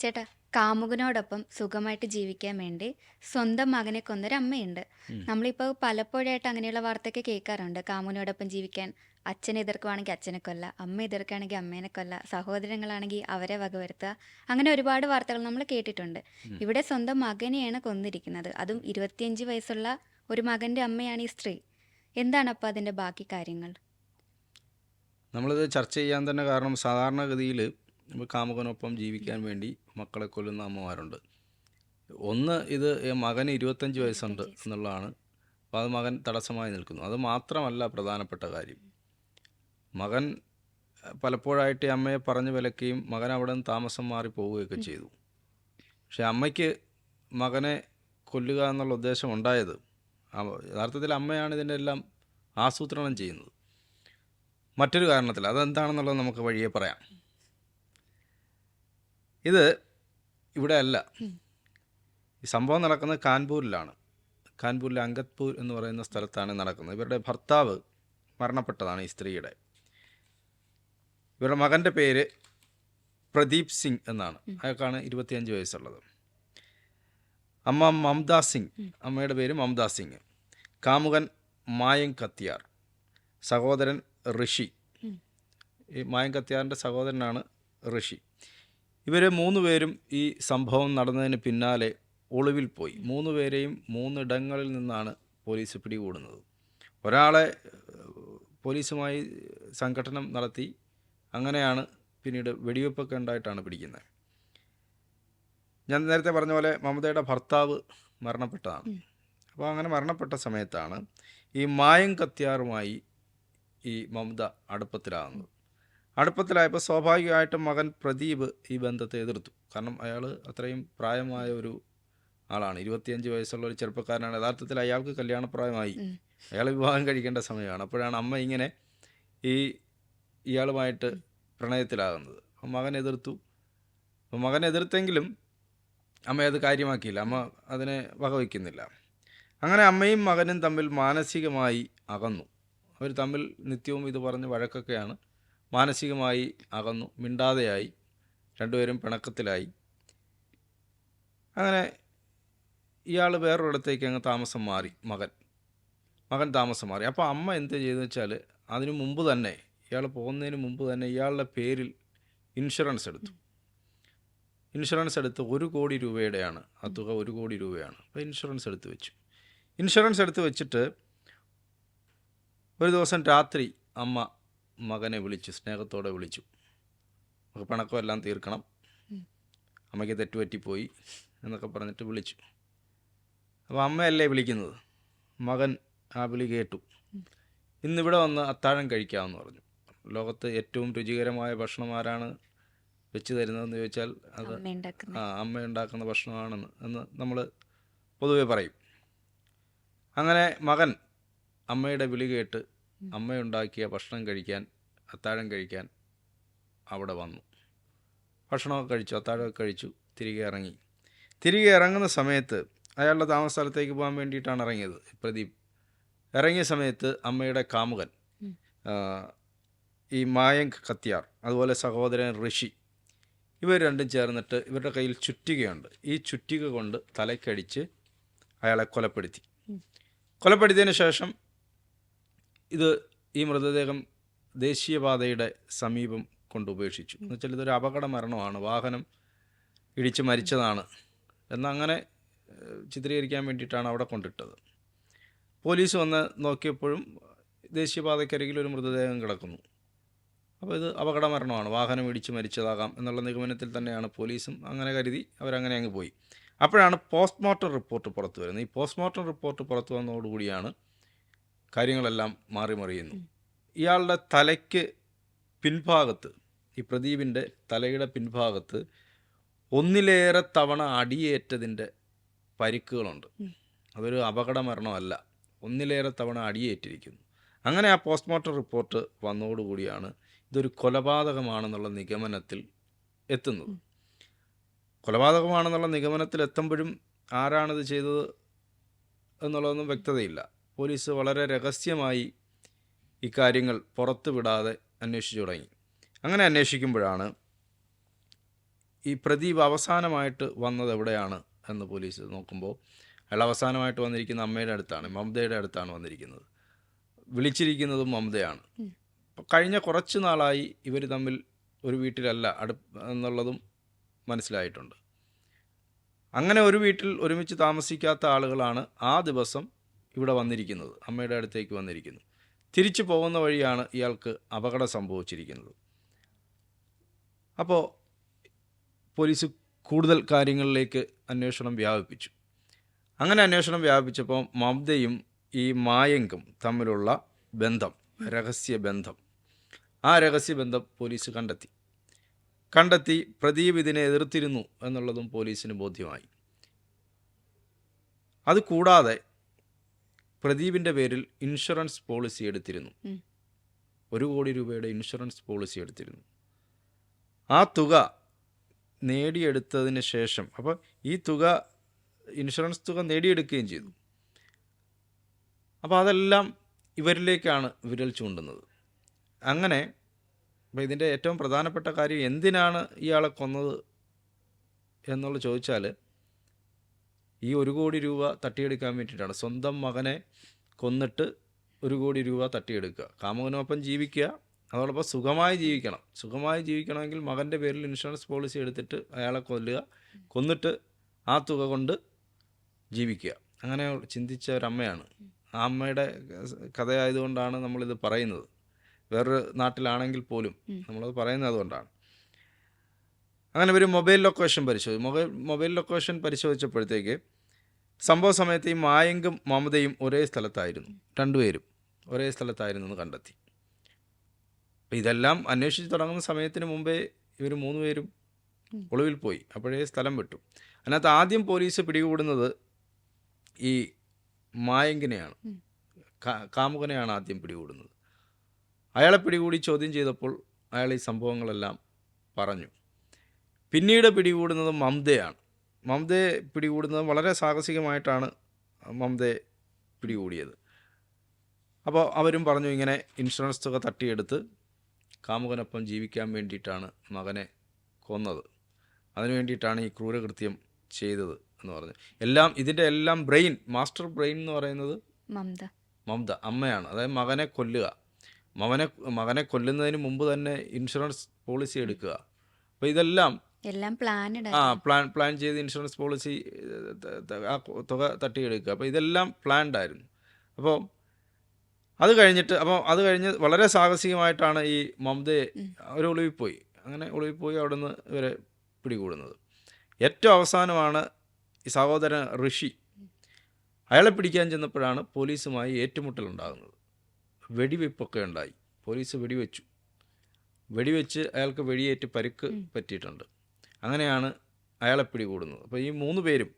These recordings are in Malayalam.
ചേട്ടാ കാമുകനോടൊപ്പം സുഖമായിട്ട് ജീവിക്കാൻ വേണ്ടി സ്വന്തം മകനെ കൊന്നൊരു അമ്മയുണ്ട്. ഉം. നമ്മളിപ്പോൾ പലപ്പോഴായിട്ട് അങ്ങനെയുള്ള വാർത്തയൊക്കെ കേൾക്കാറുണ്ട്. കാമുകനോടൊപ്പം ജീവിക്കാൻ അച്ഛനെ എതിർക്കുവാണെങ്കിൽ അച്ഛനെ കൊല്ല അമ്മ എതിർക്കുകയാണെങ്കിൽ അമ്മേനെ കൊല്ല സഹോദരങ്ങളാണെങ്കിൽ അവരെ വകവരുത്തുക അങ്ങനെ ഒരുപാട് വാർത്തകൾ നമ്മൾ കേട്ടിട്ടുണ്ട്. ഇവിടെ സ്വന്തം മകനെയാണ് കൊന്നിരിക്കുന്നത്. അതും ഇരുപത്തിയഞ്ച് വയസ്സുള്ള ഒരു മകന്റെ അമ്മയാണ് ഈ സ്ത്രീ. എന്താണ് അപ്പോൾ അതിന്റെ ബാക്കി കാര്യങ്ങൾ? നമ്മളിത് ചർച്ച ചെയ്യാൻ തന്നെ കാരണം സാധാരണഗതിയിൽ കാമുകനൊപ്പം ജീവിക്കാൻ വേണ്ടി മക്കളെ കൊല്ലുന്ന അമ്മമാരുണ്ട്. ഒന്ന് ഇത് മകന് ഇരുപത്തഞ്ച് വയസ്സുണ്ട് എന്നുള്ളതാണ്. അപ്പോൾ അത് മകൻ തടസ്സമായി നിൽക്കുന്നു. അത് മാത്രമല്ല പ്രധാനപ്പെട്ട കാര്യം. മകൻ പലപ്പോഴായിട്ട് അമ്മയെ പറഞ്ഞു വിലക്കുകയും മകൻ അവിടെ നിന്ന് താമസം മാറി പോവുകയൊക്കെ ചെയ്തു. പക്ഷെ അമ്മയ്ക്ക് മകനെ കൊല്ലുക എന്നുള്ള ഉദ്ദേശം ഉണ്ടായത് യഥാർത്ഥത്തിൽ അമ്മയാണ് ഇതിന്റെ എല്ലാം ആസൂത്രണം ചെയ്യുന്നത്. മറ്റൊരു കാരണത്തിൽ അതെന്താണെന്നുള്ളത് നമുക്ക് വഴിയെ പറയാം. ഇത് ഇവിടെ അല്ല. ഈ സംഭവം നടക്കുന്നത് കാൻപൂരിലാണ്. കാൻപൂരിലെ അങ്കത്പൂർ എന്ന് പറയുന്ന സ്ഥലത്താണ് നടക്കുന്നത്. ഇവരുടെ ഭർത്താവ് മരണപ്പെട്ടതാണ് ഈ സ്ത്രീയുടെ. ഇവരുടെ മകന്റെ പേര് പ്രദീപ് സിംഗ് എന്നാണ്. അയാൾക്കാണ് ഇരുപത്തിയഞ്ച് വയസ്സുള്ളത്. അമ്മ മമത സിംഗ്. അമ്മയുടെ പേര് മമത സിംഗ്. കാമുകൻ മായങ് കത്തിയാർ. സഹോദരൻ ഋഷി. ഈ മായങ് കത്തിയാറിന്റെ സഹോദരനാണ് ഋഷി. ഇവർ മൂന്ന് പേരും ഈ സംഭവം നടന്നതിന് പിന്നാലെ ഒളിവിൽ പോയി. മൂന്ന് പേരെയും മൂന്നിടങ്ങളിൽ നിന്നാണ് പോലീസ് പിടികൂടുന്നത്. ഒരാളെ പോലീസുമായി സംഘടനം നടത്തി. അങ്ങനെയാണ് പിന്നീട് വെടിവെപ്പൊക്കെ ഉണ്ടായിട്ടാണ് പിടിക്കുന്നത്. ഞാൻ നേരത്തെ പറഞ്ഞ പോലെ മമതയുടെ ഭർത്താവ് മരണപ്പെട്ടതാണ്. അപ്പോൾ അങ്ങനെ മരണപ്പെട്ട സമയത്താണ് ഈ മായം കത്തിയാറുമായി ഈ മമത അടുപ്പത്തിലാകുന്നത്. അടുപ്പത്തിലായപ്പോൾ സ്വാഭാവികമായിട്ടും മകൻ പ്രദീപ് ഈ ബന്ധത്തെ എതിർത്തു. കാരണം അയാൾ അത്രയും പ്രായമായ ഒരു ആളാണ്. ഇരുപത്തിയഞ്ച് വയസ്സുള്ള ഒരു ചെറുപ്പക്കാരനാണ്. യഥാർത്ഥത്തിൽ അയാൾക്ക് കല്യാണപ്രായമായി. അയാൾ വിവാഹം കഴിക്കേണ്ട സമയമാണ്. അപ്പോഴാണ് അമ്മ ഇങ്ങനെ ഈ ഇയാളുമായിട്ട് പ്രണയത്തിലാകുന്നത്. അപ്പം മകൻ എതിർത്തു. അപ്പം മകൻ എതിർത്തെങ്കിലും അമ്മ അത് കാര്യമാക്കിയില്ല. അമ്മ അതിനെ വകവയ്ക്കുന്നില്ല. അങ്ങനെ അമ്മയും മകനും തമ്മിൽ മാനസികമായി അകന്നു. അവർ തമ്മിൽ നിത്യവും ഇത് പറഞ്ഞ് വഴക്കൊക്കെയാണ്. മാനസികമായി അകന്നു മിണ്ടാതെയായി രണ്ടുപേരും പിണക്കത്തിലായി. അങ്ങനെ ഇയാൾ വേറൊരിടത്തേക്ക് അങ്ങ് താമസം മാറി മകൻ. മകൻ താമസം മാറി. അപ്പോൾ അമ്മ എന്ത് ചെയ്തെന്ന് വെച്ചാൽ അതിനു മുമ്പ് തന്നെ ഇയാൾ പോകുന്നതിന് മുമ്പ് തന്നെ ഇയാളുടെ പേരിൽ ഇൻഷുറൻസ് എടുത്തു. ഇൻഷുറൻസ് എടുത്ത് ഒരു കോടി രൂപയുടെയാണ് ആ തുക ഒരു കോടി രൂപയാണ്. അപ്പോൾ ഇൻഷുറൻസ് എടുത്ത് വെച്ചു. ഇൻഷുറൻസ് എടുത്ത് വെച്ചിട്ട് ഒരു ദിവസം രാത്രി അമ്മ മകനെ വിളിച്ചു സ്നേഹത്തോടെ വിളിച്ചു. നമുക്ക് പിണക്കമെല്ലാം തീർക്കണം. അമ്മയ്ക്ക് തെറ്റുപറ്റിപ്പോയി എന്നൊക്കെ പറഞ്ഞിട്ട് വിളിച്ചു. അപ്പോൾ അമ്മയല്ലേ വിളിക്കുന്നത്? മകൻ ആ വിളി കേട്ടു. ഇന്നിവിടെ വന്ന് അത്താഴം കഴിക്കാമെന്ന് പറഞ്ഞു. ലോകത്ത് ഏറ്റവും രുചികരമായ ഭക്ഷണം ആരാണ് വെച്ച് തരുന്നതെന്ന് ചോദിച്ചാൽ അത് ആ അമ്മ ഉണ്ടാക്കുന്ന ഭക്ഷണമാണെന്ന് എന്ന് നമ്മൾ പൊതുവെ പറയും. അങ്ങനെ മകൻ അമ്മയുടെ വിളി കേട്ട് അമ്മയുണ്ടാക്കിയ ഭക്ഷണം കഴിക്കാൻ അത്താഴം കഴിക്കാൻ അവിടെ വന്നു. ഭക്ഷണമൊക്കെ കഴിച്ചു അത്താഴമൊക്കെ കഴിച്ചു തിരികെ ഇറങ്ങി. തിരികെ ഇറങ്ങുന്ന സമയത്ത് അയാളുടെ താമസ സ്ഥലത്തേക്ക് പോകാൻ വേണ്ടിയിട്ടാണ് ഇറങ്ങിയത്. പ്രദീപ്. ഇറങ്ങിയ സമയത്ത് അമ്മയുടെ കാമുകൻ ഈ മായങ്ക് കത്തിയാർ അതുപോലെ സഹോദരൻ ഋഷി ഇവർ രണ്ടും ചേർന്നിട്ട് ഇവരുടെ കയ്യിൽ ചുറ്റികയുണ്ട്. ഈ ചുറ്റിക കൊണ്ട് തലക്കടിച്ച് അയാളെ കൊലപ്പെടുത്തി. കൊലപ്പെടുത്തിയതിന് ശേഷം ഇത് ഈ മൃതദേഹം ദേശീയപാതയുടെ സമീപം കൊണ്ട് ഉപേക്ഷിച്ചു. എന്ന് വെച്ചാൽ ഇതൊരു അപകട മരണമാണ്. വാഹനം ഇടിച്ച് മരിച്ചതാണ്. എന്നങ്ങനെ ചിത്രീകരിക്കാൻ വേണ്ടിയിട്ടാണ് അവിടെ കൊണ്ടിട്ടത്. പോലീസ് വന്ന് നോക്കിയപ്പോഴും ദേശീയപാതയ്ക്കരികിൽ ഒരു മൃതദേഹം കിടക്കുന്നു. അപ്പോൾ ഇത് അപകട മരണമാണ്. വാഹനം ഇടിച്ച് മരിച്ചതാകാം എന്നുള്ള നിഗമനത്തിൽ തന്നെയാണ് പോലീസും അങ്ങനെ കരുതി അവരങ്ങനെ അങ്ങ് പോയി. അപ്പോഴാണ് പോസ്റ്റ്മോർട്ടം റിപ്പോർട്ട് പുറത്തു വരുന്നത്. ഈ പോസ്റ്റ്മോർട്ടം റിപ്പോർട്ട് പുറത്തു വന്നതോടുകൂടിയാണ് കാര്യങ്ങളെല്ലാം മാറി മറിയുന്നു. ഇയാളുടെ തലയ്ക്ക് പിൻഭാഗത്ത് ഈ പ്രദീപിന്റെ തലയുടെ പിൻഭാഗത്ത് ഒന്നിലേറെ തവണ അടിയേറ്റതിന്റെ പരിക്കുകളുണ്ട്. അതൊരു അപകട മരണമല്ല ഒന്നിലേറെ തവണ അടിയേറ്റിരിക്കുന്നു. അങ്ങനെ ആ പോസ്റ്റ്മോർട്ടം റിപ്പോർട്ട് വന്നതോടുകൂടിയാണ് ഇതൊരു കൊലപാതകമാണെന്നുള്ള നിഗമനത്തിൽ എത്തുന്നത്. കൊലപാതകമാണെന്നുള്ള നിഗമനത്തിൽ എത്തുമ്പോഴും ആരാണിത് ചെയ്തത് എന്നുള്ളതൊന്നും വ്യക്തതയില്ല. പോലീസ് വളരെ രഹസ്യമായി ഇക്കാര്യങ്ങൾ പുറത്തു വിടാതെ അന്വേഷിച്ചു തുടങ്ങി. അങ്ങനെ അന്വേഷിക്കുമ്പോഴാണ് ഈ പ്രദീപ് അവസാനമായിട്ട് വന്നത് എവിടെയാണ് എന്ന് പോലീസ് നോക്കുമ്പോൾ അയാൾ അവസാനമായിട്ട് വന്നിരിക്കുന്ന അമ്മയുടെ അടുത്താണ് മമതയുടെ അടുത്താണ് വന്നിരിക്കുന്നത്. വിളിച്ചിരിക്കുന്നതും മമതയാണ്. കഴിഞ്ഞ കുറച്ച് നാളായി ഇവർ തമ്മിൽ ഒരു വീട്ടിലല്ല അടു എന്നുള്ളതും മനസ്സിലായിട്ടുണ്ട്. അങ്ങനെ ഒരു വീട്ടിൽ ഒരുമിച്ച് താമസിക്കാത്ത ആളുകളാണ് ആ ദിവസം ഇവിടെ വന്നിരിക്കുന്നത് അമ്മയുടെ അടുത്തേക്ക് വന്നിരിക്കുന്നു. തിരിച്ചു പോകുന്ന വഴിയാണ് ഇയാൾക്ക് അപകടം സംഭവിച്ചിരിക്കുന്നത്. അപ്പോൾ പോലീസ് കൂടുതൽ കാര്യങ്ങളിലേക്ക് അന്വേഷണം വ്യാപിപ്പിച്ചു. അങ്ങനെ അന്വേഷണം വ്യാപിച്ചപ്പോൾ മമതയും ഈ മായങ്കും തമ്മിലുള്ള ബന്ധം രഹസ്യ ബന്ധം ആ രഹസ്യ ബന്ധം പോലീസ് കണ്ടെത്തി. കണ്ടെത്തി പ്രദീപ് ഇതിനെ എതിർത്തിരുന്നു എന്നുള്ളതും പോലീസിന് ബോധ്യമായി. അത് കൂടാതെ പ്രദീപിന്റെ പേരിൽ ഇൻഷുറൻസ് പോളിസി എടുത്തിരുന്നു. ഒരു കോടി രൂപയുടെ ഇൻഷുറൻസ് പോളിസി എടുത്തിരുന്നു. ആ തുക നേടിയെടുത്തതിന് ശേഷം അപ്പോൾ ഈ തുക ഇൻഷുറൻസ് തുക നേടിയെടുക്കുകയും ചെയ്തു. അപ്പോൾ അതെല്ലാം ഇവരിലേക്കാണ് വിരൽ ചൂണ്ടുന്നത്. അങ്ങനെ അപ്പോൾ ഇതിന്റെ ഏറ്റവും പ്രധാനപ്പെട്ട കാര്യം എന്തിനാണ് ഇയാളെ കൊന്നത് എന്നുള്ളത് ചോദിച്ചാൽ ഈ ഒരു കോടി രൂപ തട്ടിയെടുക്കാൻ വേണ്ടിയിട്ടാണ്. സ്വന്തം മകനെ കൊന്നിട്ട് ഒരു കോടി രൂപ തട്ടിയെടുക്കുക. കാമുകനൊപ്പം ജീവിക്കുക. അതോടൊപ്പം സുഖമായി ജീവിക്കണം. സുഖമായി ജീവിക്കണമെങ്കിൽ മകന്റെ പേരിൽ ഇൻഷുറൻസ് പോളിസി എടുത്തിട്ട് അയാളെ കൊല്ലുക. കൊന്നിട്ട് ആ തുക കൊണ്ട് ജീവിക്കുക. അങ്ങനെ ചിന്തിച്ച ഒരമ്മയാണ്. ആ അമ്മയുടെ കഥയായതുകൊണ്ടാണ് നമ്മളിത് പറയുന്നത്. വേറൊരു നാട്ടിലാണെങ്കിൽ പോലും. നമ്മളത് പറയുന്നത് അതുകൊണ്ടാണ്. അങ്ങനെ ഒരു മൊബൈൽ ലൊക്കേഷൻ പരിശോധിച്ചു മൊബൈൽ മൊബൈൽ ലൊക്കേഷൻ പരിശോധിച്ചപ്പോഴത്തേക്ക് സംഭവ സമയത്ത് ഈ മായങ്കും മമതയും ഒരേ സ്ഥലത്തായിരുന്നു. രണ്ടുപേരും ഒരേ സ്ഥലത്തായിരുന്നു എന്ന് കണ്ടെത്തി. അപ്പം ഇതെല്ലാം അന്വേഷിച്ച് തുടങ്ങുന്ന സമയത്തിന് മുമ്പേ ഇവർ മൂന്ന് പേരും. ഒളിവിൽ പോയി. അപ്പോഴേ സ്ഥലം വിട്ടു. അതിനകത്ത് ആദ്യം പോലീസ് പിടികൂടുന്നത് ഈ മായങ്കിനെയാണ്. കാമുകനെയാണ് ആദ്യം പിടികൂടുന്നത്. അയാളെ പിടികൂടി ചോദ്യം ചെയ്തപ്പോൾ അയാൾ ഈ സംഭവങ്ങളെല്ലാം പറഞ്ഞു. പിന്നീട് പിടികൂടുന്നത് മംദയാണ് മംദയെ പിടികൂടുന്നത് വളരെ സാഹസികമായിട്ടാണ് മംദയെ പിടികൂടിയത്. അപ്പോൾ അവരും പറഞ്ഞു ഇങ്ങനെ ഇൻഷുറൻസ് തുക തട്ടിയെടുത്ത് കാമുകനൊപ്പം ജീവിക്കാൻ വേണ്ടിയിട്ടാണ് മകനെ കൊന്നത്. അതിനു വേണ്ടിയിട്ടാണ് ഈ ക്രൂരകൃത്യം ചെയ്തത് എന്ന് പറഞ്ഞു. എല്ലാം ഇതിന്റെ എല്ലാം ബ്രെയിൻ മാസ്റ്റർ ബ്രെയിൻ എന്ന് പറയുന്നത് മമത മമത അമ്മയാണ്. അതായത് മകനെ കൊല്ലുക. മകനെ മകനെ കൊല്ലുന്നതിന് മുമ്പ് തന്നെ ഇൻഷുറൻസ് പോളിസി എടുക്കുക. അപ്പോൾ ഇതെല്ലാം എല്ലാം ആ പ്ലാൻ പ്ലാൻ ചെയ്ത് ഇൻഷുറൻസ് പോളിസി ആ തുക തട്ടിയെടുക്കുക. അപ്പോൾ ഇതെല്ലാം പ്ലാൻഡ് ആയിരുന്നു. അപ്പോൾ അത് കഴിഞ്ഞിട്ട് അപ്പോൾ അത് കഴിഞ്ഞ് വളരെ സാഹസികമായിട്ടാണ് ഈ മമതയെ അവർ ഒളിവിപ്പോയി. അങ്ങനെ ഒളിവിപ്പോയി അവിടെ നിന്ന് ഇവരെ പിടികൂടുന്നത്. ഏറ്റവും അവസാനമാണ് ഈ സഹോദരൻ ഋഷി. അയാളെ പിടിക്കാൻ ചെന്നപ്പോഴാണ് പോലീസുമായി ഏറ്റുമുട്ടലുണ്ടാകുന്നത് വെടിവെപ്പൊക്കെ ഉണ്ടായി. പോലീസ് വെടിവെച്ചു. വെടിവെച്ച് അയാൾക്ക് വെടിയേറ്റ് പരിക്ക് പറ്റിയിട്ടുണ്ട്. അങ്ങനെയാണ് അയാളെ പിടികൂടുന്നത്. അപ്പോൾ ഈ മൂന്ന് പേരും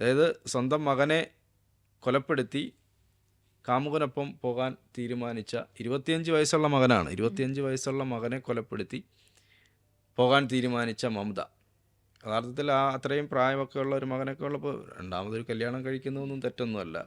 അതായത് സ്വന്തം മകനെ കൊലപ്പെടുത്തി കാമുകനൊപ്പം പോകാൻ തീരുമാനിച്ച ഇരുപത്തിയഞ്ച് വയസ്സുള്ള മകനാണ്. ഇരുപത്തിയഞ്ച് വയസ്സുള്ള മകനെ കൊലപ്പെടുത്തി പോകാൻ തീരുമാനിച്ച മമത. യഥാർത്ഥത്തിൽ ആ അത്രയും പ്രായമൊക്കെ ഉള്ള ഒരു മകനൊക്കെ ഉള്ളപ്പോൾ രണ്ടാമതൊരു കല്യാണം കഴിക്കുന്നതൊന്നും തെറ്റൊന്നുമല്ല.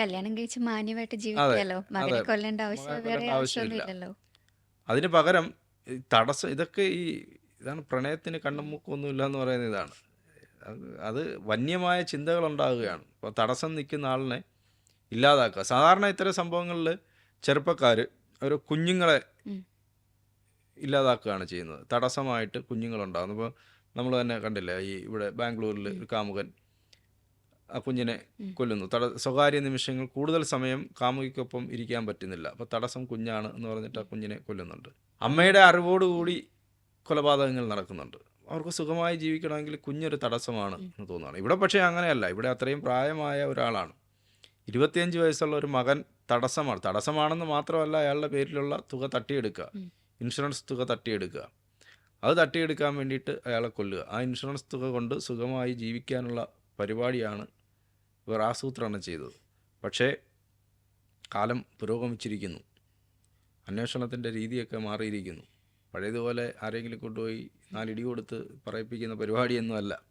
കല്യാണം കഴിച്ച് മാന്യമായിട്ട് ജീവിക്കാലോ മകനെ കൊല്ലേണ്ട ആവശ്യം മകനെ വേറെ കൊല്ലേണ്ട ആവശ്യമൊന്നും ആവശ്യമില്ല. ഇല്ലല്ലോ അതിന് പകരം തടസ്സം ഇതൊക്കെ ഈ ഇതാണ് പ്രണയത്തിന് കണ്ണും മൂക്കൊന്നുമില്ല എന്ന് പറയുന്ന ഇതാണ്. അത് വന്യമായ ചിന്തകൾ ഉണ്ടാകുകയാണ് അപ്പോൾ തടസ്സം നിൽക്കുന്ന ആളിനെ ഇല്ലാതാക്കുക. സാധാരണ ഇത്തരം സംഭവങ്ങളിൽ ചെറുപ്പക്കാർ ഒരു കുഞ്ഞുങ്ങളെ ഇല്ലാതാക്കുകയാണ് ചെയ്യുന്നത്. തടസ്സമായിട്ട് കുഞ്ഞുങ്ങളുണ്ടാകുന്നു. ഇപ്പോൾ നമ്മൾ തന്നെ കണ്ടില്ലേ ഈ ഇവിടെ ബാംഗ്ലൂരിൽ ഒരു കാമുകൻ ആ കുഞ്ഞിനെ കൊല്ലുന്നു. തട സ്വകാര്യ നിമിഷങ്ങൾ കൂടുതൽ സമയം കാമുകിക്കൊപ്പം ഇരിക്കാൻ പറ്റുന്നില്ല. അപ്പോൾ തടസ്സം കുഞ്ഞാണ് എന്ന് പറഞ്ഞിട്ട് ആ കുഞ്ഞിനെ കൊല്ലുന്നുണ്ട്. അമ്മയുടെ അറിവോടുകൂടി കൊലപാതകങ്ങൾ നടക്കുന്നുണ്ട്. അവർക്ക് സുഖമായി ജീവിക്കണമെങ്കിൽ കുഞ്ഞൊരു തടസ്സമാണ് എന്ന് തോന്നുകയാണ്. ഇവിടെ പക്ഷേ അങ്ങനെയല്ല. ഇവിടെ അത്രയും പ്രായമായ ഒരാളാണ്. ഇരുപത്തിയഞ്ച് വയസ്സുള്ള ഒരു മകൻ തടസ്സമാണ്. തടസ്സമാണെന്ന് മാത്രമല്ല അയാളുടെ പേരിലുള്ള തുക തട്ടിയെടുക്കുക. ഇൻഷുറൻസ് തുക തട്ടിയെടുക്കുക. അത് തട്ടിയെടുക്കാൻ വേണ്ടിയിട്ട് അയാളെ കൊല്ലുക. ആ ഇൻഷുറൻസ് തുക കൊണ്ട് സുഖമായി ജീവിക്കാനുള്ള പരിപാടിയാണ് ഇവർ ആസൂത്രണം ചെയ്തത്. പക്ഷേ കാലം പുരോഗമിച്ചിരിക്കുന്നു. അന്വേഷണത്തിന്റെ രീതിയൊക്കെ മാറിയിരിക്കുന്നു. പഴയതുപോലെ ആരെങ്കിലും കൊണ്ടുപോയി നാലിടി കൊടുത്ത് പറയിപ്പിക്കുന്ന പരിപാടിയൊന്നും അല്ല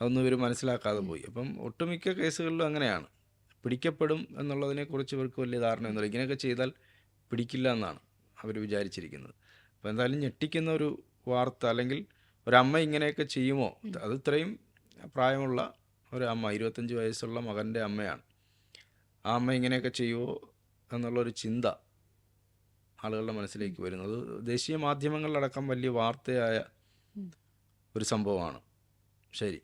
അതൊന്നും ഇവർ മനസ്സിലാക്കാതെ പോയി. അപ്പം ഒട്ടുമിക്ക കേസുകളിലും അങ്ങനെയാണ്. പിടിക്കപ്പെടും എന്നുള്ളതിനെക്കുറിച്ച് ഇവർക്ക് വലിയ ധാരണയൊന്നുമില്ല. ഇങ്ങനെയൊക്കെ ചെയ്താൽ പിടിക്കില്ല എന്നാണ് അവർ വിചാരിച്ചിരിക്കുന്നത്. അപ്പോൾ എന്തായാലും ഞെട്ടിക്കുന്ന ഒരു വാർത്ത അല്ലെങ്കിൽ ഒരമ്മ ഇങ്ങനെയൊക്കെ ചെയ്യുമോ? അത് ഇത്രയും പ്രായമുള്ള ഒരു അമ്മ ഇരുപത്തഞ്ച് വയസ്സുള്ള മകന്റെ അമ്മയാണ്. ആ അമ്മ ഇങ്ങനെയൊക്കെ ചെയ്യുമോ എന്നുള്ളൊരു ചിന്ത ആളുകളുടെ മനസ്സിലേക്ക് വരുന്നത്. ദേശീയ മാധ്യമങ്ങളിലടക്കം വലിയ വാർത്തയായ ഒരു സംഭവമാണ്. ശരി.